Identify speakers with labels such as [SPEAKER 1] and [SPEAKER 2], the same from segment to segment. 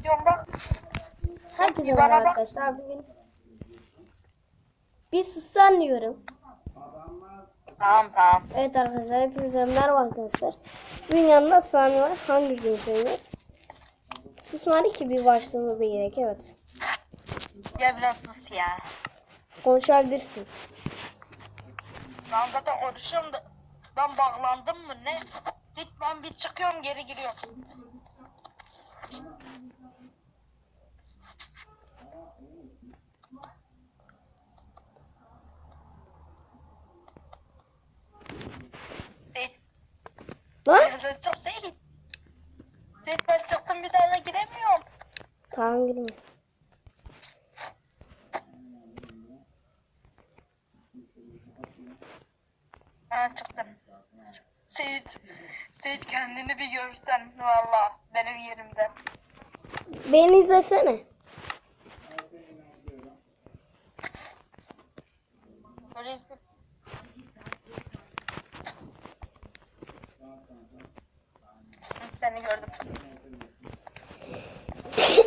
[SPEAKER 1] gidiyorum bak.
[SPEAKER 2] Herkese merhaba arkadaşlar. Bugün bir sussan diyorum.
[SPEAKER 1] Tamam tamam.
[SPEAKER 2] Evet arkadaşlar hepinize merhaba arkadaşlar. Bugün yanında Sami var. Hunger Games oynuyoruz. Susmadı ki bir başlamamız gerek evet.
[SPEAKER 1] Gel biraz sus ya.
[SPEAKER 2] Konuşabilirsin.
[SPEAKER 1] Ben zaten konuşuyorum da ben bağlandım mı ne? Zit ben bir çıkıyorum geri giriyorum. Zit.
[SPEAKER 2] Lan?
[SPEAKER 1] Sen çık Zit. Zit ben çıktım bir daha da giremiyorum.
[SPEAKER 2] Tamam girme.
[SPEAKER 1] Ha çıktım. Seyit, Seyit kendini bir görsen valla benim yerimde.
[SPEAKER 2] Beni izlesene.
[SPEAKER 1] Böyle izle. Hı, Seni gördüm.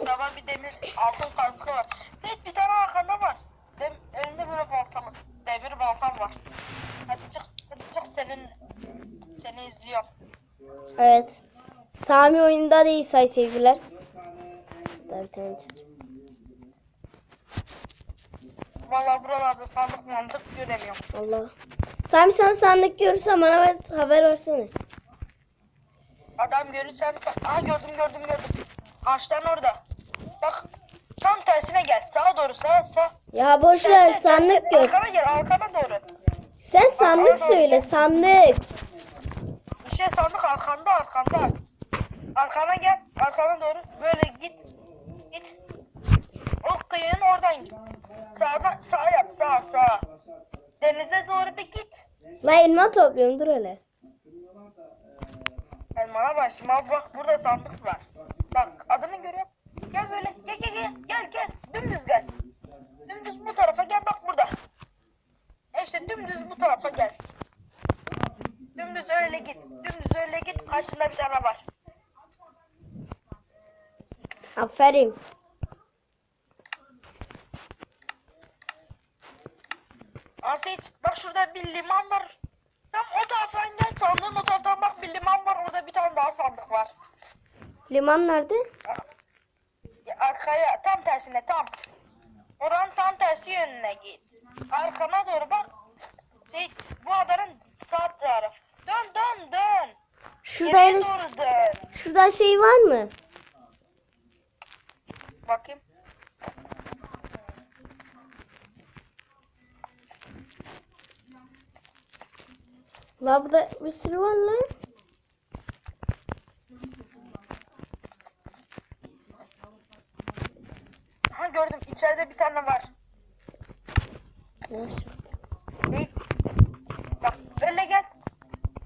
[SPEAKER 1] Baba bir demir altın kaskı var. Seyit bir tane arkanda var. Dem, elinde böyle baltalı. Demir baltam var. Hadi çık, hadi çık senin seni izliyorum.
[SPEAKER 2] Evet. Sami oyunda değil say sevgiler.
[SPEAKER 1] Valla buralarda sandık mantık göremiyorum.
[SPEAKER 2] Allah. Sami sen sandık görürsen bana haber versene.
[SPEAKER 1] Adam görürsem... Aha gördüm gördüm gördüm. Ağaçtan orada. Bak tam tersine gel. Sağa doğru sağa sağ.
[SPEAKER 2] Ya boş ver
[SPEAKER 1] Tersine,
[SPEAKER 2] sandık gör.
[SPEAKER 1] Arkana gel arkana doğru.
[SPEAKER 2] Sen sandık söyle sandık.
[SPEAKER 1] Bir şey sandık arkanda arkanda. Arkana gel. Arkana doğru. Böyle git. Git. O kıyının oradan git. Sağdan sağ yap sağ sağ. Denize doğru da git.
[SPEAKER 2] La elma topluyorum dur hele.
[SPEAKER 1] Elmana başıma bak burada sandık var. Bak adını görüyorum. Gel böyle gel gel gel gel gel dümdüz gel. Dümdüz bu tarafa gel bak burada. İşte dümdüz bu tarafa gel. Dümdüz öyle git. Dümdüz öyle git. Karşında bir tane var.
[SPEAKER 2] Aferin.
[SPEAKER 1] Asit bak şurada bir liman var. Tam o taraftan gel sandığın o taraftan bak bir liman var. Orada bir tane daha sandık var.
[SPEAKER 2] Liman nerede?
[SPEAKER 1] Ya Arkaya tam tersine tam. Oranın tam tersi yönüne git. Arkana doğru bak. Seyit bu adanın sağ tarafı. Dön dön dön.
[SPEAKER 2] Şurada hele-
[SPEAKER 1] doğru dön.
[SPEAKER 2] şurada şey var mı?
[SPEAKER 1] Bakayım.
[SPEAKER 2] La burada bir sürü var lan.
[SPEAKER 1] Ha gördüm içeride bir tane var.
[SPEAKER 2] Boş.
[SPEAKER 1] Seyit. Bak öyle gel.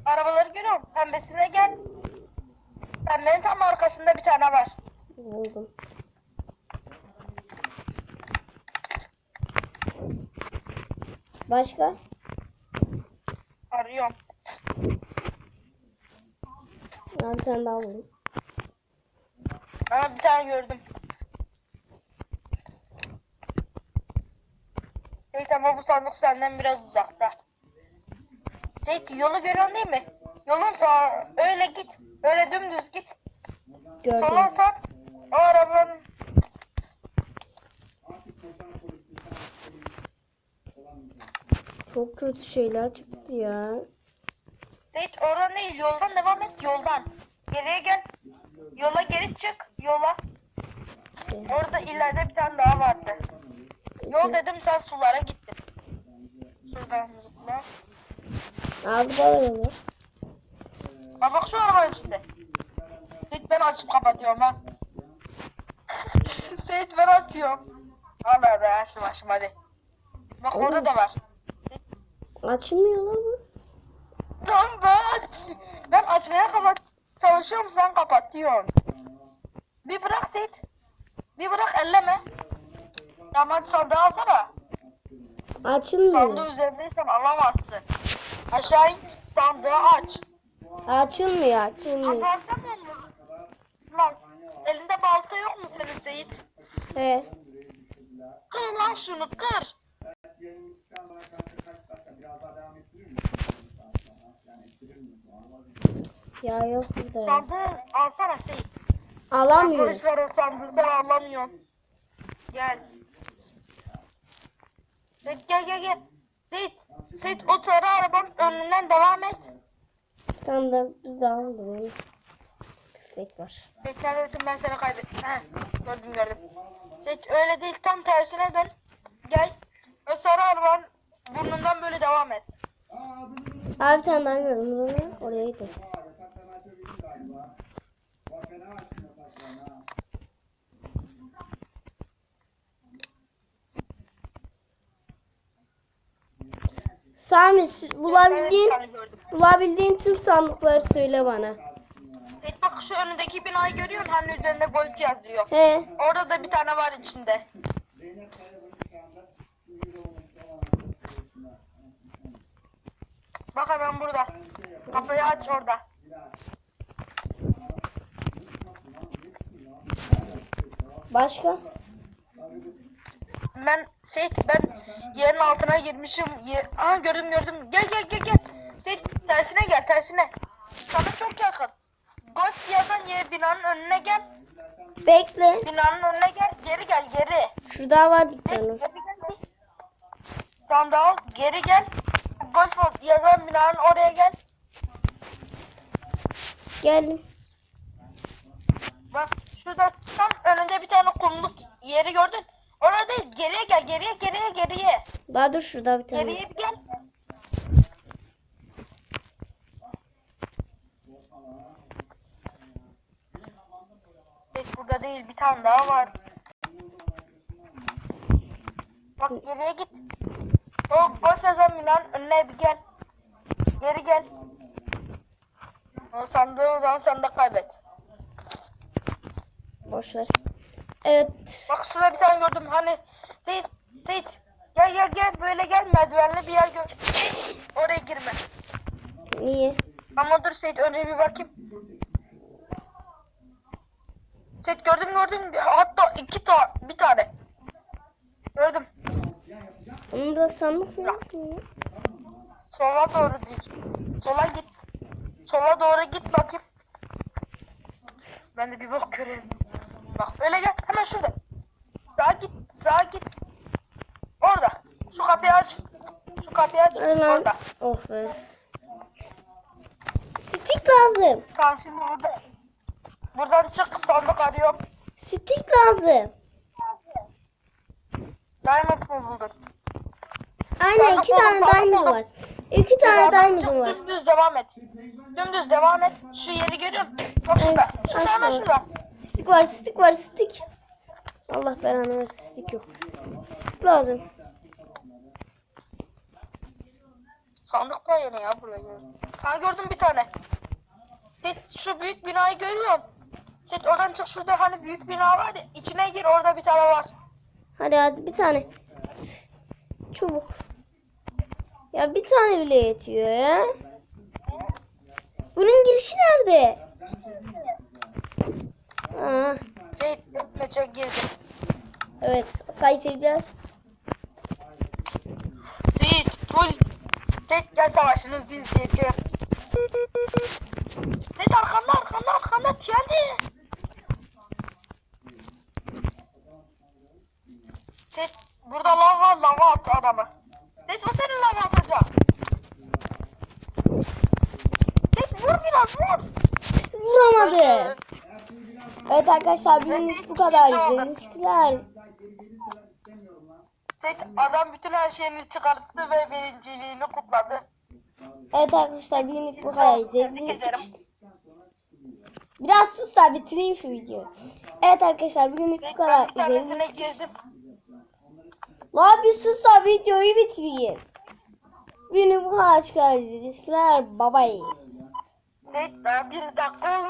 [SPEAKER 1] Arabaları görüyorum. Pembesine gel. Pembenin tam arkasında bir tane var.
[SPEAKER 2] Buldum. Başka?
[SPEAKER 1] Arıyorum.
[SPEAKER 2] Ha, bir tane daha buldum.
[SPEAKER 1] Ama bir tane gördüm. Seyit ama bu sandık senden biraz uzakta. Seyit yolu görüyorsun değil mi? Yolun sağ öyle git.
[SPEAKER 2] Gördüm.
[SPEAKER 1] sar. O arabanın
[SPEAKER 2] Çok kötü şeyler çıktı ya.
[SPEAKER 1] Seyit oradan değil yoldan devam et yoldan. Geriye gel. Yola geri çık. Yola. Orada ileride bir tane daha vardı. Yol dedim sen sulara gittin. Şuradan zıpla.
[SPEAKER 2] Abi da var.
[SPEAKER 1] Bak şu arabanın içinde. Ben açıp kapatıyorum ha. Seyit ben atıyorum. Al hadi açtım açtım hadi. Bak orada da var.
[SPEAKER 2] Açılmıyor lan bu.
[SPEAKER 1] Lan ben aç. Ben açmaya kapat çalışıyorum sen kapatıyorsun. Bir bırak Seyit. Bir bırak elleme. Tamam sandığı alsana.
[SPEAKER 2] Açılmıyor.
[SPEAKER 1] Sandığı üzerindeysen alamazsın. Aşağı in sandığı aç.
[SPEAKER 2] Açılmıyor, açılmıyor.
[SPEAKER 1] Kapatsana elini. Lan elinde balta yok mu senin? Seyit.
[SPEAKER 2] He.
[SPEAKER 1] Kır lan şunu kır.
[SPEAKER 2] Ya yok burada.
[SPEAKER 1] Sandığı alsana Seyit.
[SPEAKER 2] Alamıyorum.
[SPEAKER 1] Polisler o sandığı sen alamıyorsun. Gel. Gel gel gel. Seyit. Seyit o sarı arabanın önünden devam et.
[SPEAKER 2] Tam da daha Küflek var.
[SPEAKER 1] Seyit neredesin ben seni kaybettim. He, gördüm gördüm. Seyit öyle değil tam tersine dön. Gel. O sarı arabanın burnundan böyle devam et.
[SPEAKER 2] Abi bir tane daha gördüm. Oraya gidelim. Sami bulabildiğin bulabildiğin tüm sandıkları söyle bana.
[SPEAKER 1] Şu önündeki binayı görüyorsun. Hani üzerinde golf yazıyor.
[SPEAKER 2] He.
[SPEAKER 1] Orada da bir tane var içinde. Bak hemen burada. Kapıyı aç orada.
[SPEAKER 2] Başka?
[SPEAKER 1] Ben Seyit ben yerin altına girmişim. Yer... Aha gördüm gördüm. Gel gel gel gel. Seyit tersine gel tersine. Sana çok yakın. Binanın önüne gel.
[SPEAKER 2] Bekle.
[SPEAKER 1] Binanın önüne gel. Geri gel geri.
[SPEAKER 2] Şurada var bir tane.
[SPEAKER 1] geri gel. Sandal geri gel. Golf yazan binanın oraya gel.
[SPEAKER 2] Geldim.
[SPEAKER 1] Bak şurada tam önünde bir tane kumluk yeri gördün. Orada değil geriye gel geriye geriye geriye.
[SPEAKER 2] Daha dur şurada bir tane.
[SPEAKER 1] Geriye bir gel. Evet burada değil bir tane daha var. Bak geriye git. O boş yazan binanın önüne bir gel. Geri gel. O sandığı o zaman sen de kaybet.
[SPEAKER 2] Boş ver. Evet.
[SPEAKER 1] Bak şurada bir tane gördüm hani Seyit Seyit gel gel gel böyle gel merdivenli bir yer gör. Oraya girme.
[SPEAKER 2] Niye?
[SPEAKER 1] Ama dur Seyit önce bir bakayım. Seyit gördüm gördüm hatta iki ta bir tane. Gördüm.
[SPEAKER 2] Onun da sandık mı?
[SPEAKER 1] Sola doğru değil. Sola git. Sola doğru git bakayım. Ben de bir bak göreyim. Bak böyle gel hemen şurada. Sağa git. Sağa git. Orada. Şu kapıyı aç. Şu kapıyı aç. Orada.
[SPEAKER 2] Be. Stick lazım.
[SPEAKER 1] Tamam şimdi burada. Buradan çık sandık arıyorum.
[SPEAKER 2] Stick lazım.
[SPEAKER 1] Diamond mı buldun?
[SPEAKER 2] Aynen
[SPEAKER 1] Sandık
[SPEAKER 2] iki
[SPEAKER 1] buldum,
[SPEAKER 2] tane
[SPEAKER 1] sandık
[SPEAKER 2] diamond
[SPEAKER 1] buldum.
[SPEAKER 2] var. İki tane
[SPEAKER 1] Buradan
[SPEAKER 2] diamond var.
[SPEAKER 1] Dümdüz devam et. Dümdüz devam et. Şu yeri görüyor musun? Bak şurada. Şurada hemen şurada.
[SPEAKER 2] Stick var, stick var, stick. Allah belanı versin, stick yok. Stick lazım.
[SPEAKER 1] Sandık var yine ya burada gördüm. Ha gördüm bir tane. Şu büyük binayı görüyor musun? Set oradan çık şurada hani büyük bina var ya içine gir orada bir tane var.
[SPEAKER 2] Hadi hadi bir tane. Çubuk. Ya bir tane bile yetiyor ya. Bunun girişi nerede? Aa,
[SPEAKER 1] Seyit etmece girdi.
[SPEAKER 2] evet sayacağız.
[SPEAKER 1] Seyit full. Seyit gel savaşınızı izleyeceğim. Seyit arkanda arkanda arkanda geldi. Seyit burada lav var lava at adamı. Seyit o senin lava atacak. Seyit vur biraz vur.
[SPEAKER 2] Vuramadı. Evet arkadaşlar bugünlük bu kadar. İzlediğiniz güzel.
[SPEAKER 1] Seyit adam bütün her şeyini çıkarttı ve birinciliğini kutladı.
[SPEAKER 2] Evet arkadaşlar bugünlük bu kadar. İzlediğiniz için Biraz sus da bitireyim şu videoyu. Evet arkadaşlar bugünlük bu kadar. İzlediğiniz için. La bir sus da videoyu bitireyim. İzlediğiniz için Bye bye.
[SPEAKER 1] Seyit daha bir dakika.